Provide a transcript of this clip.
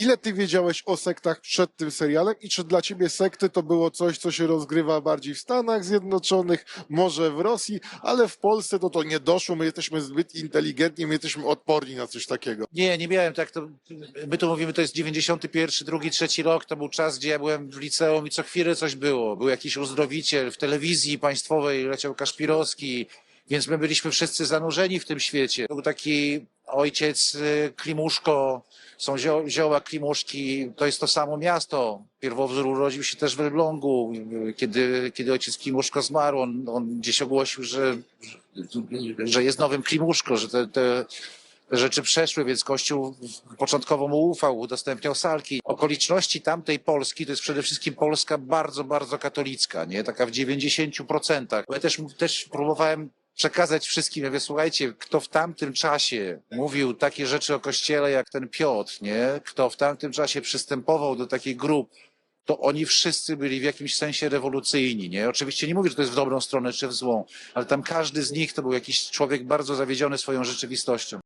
Ile ty wiedziałeś o sektach przed tym serialem i czy dla ciebie sekty to było coś, co się rozgrywa bardziej w Stanach Zjednoczonych, może w Rosji, ale w Polsce to to nie doszło, my jesteśmy zbyt inteligentni, my jesteśmy odporni na coś takiego. Nie, nie miałem tak. To, my tu mówimy, to jest 91, drugi, trzeci rok. To był czas, gdzie ja byłem w liceum i co chwilę coś było. Był jakiś uzdrowiciel w telewizji państwowej, leciał Kaszpirowski, więc my byliśmy wszyscy zanurzeni w tym świecie. Był taki ojciec y, Klimuszko, są zio, zioła Klimuszki, to jest to samo miasto. Pierwowzór urodził się też w Elblągu. Kiedy, kiedy ojciec Klimuszko zmarł, on, on gdzieś ogłosił, że, że jest nowym Klimuszko, że te te rzeczy przeszły, więc Kościół początkowo mu ufał, udostępniał salki. Okoliczności tamtej Polski to jest przede wszystkim Polska bardzo, bardzo katolicka, nie? Taka w 90%. Ja też, też próbowałem przekazać wszystkim, ja mówię, słuchajcie, kto w tamtym czasie mówił takie rzeczy o Kościele jak ten Piotr, nie? Kto w tamtym czasie przystępował do takich grup, to oni wszyscy byli w jakimś sensie rewolucyjni, nie? Oczywiście nie mówię, że to jest w dobrą stronę czy w złą, ale tam każdy z nich to był jakiś człowiek bardzo zawiedziony swoją rzeczywistością.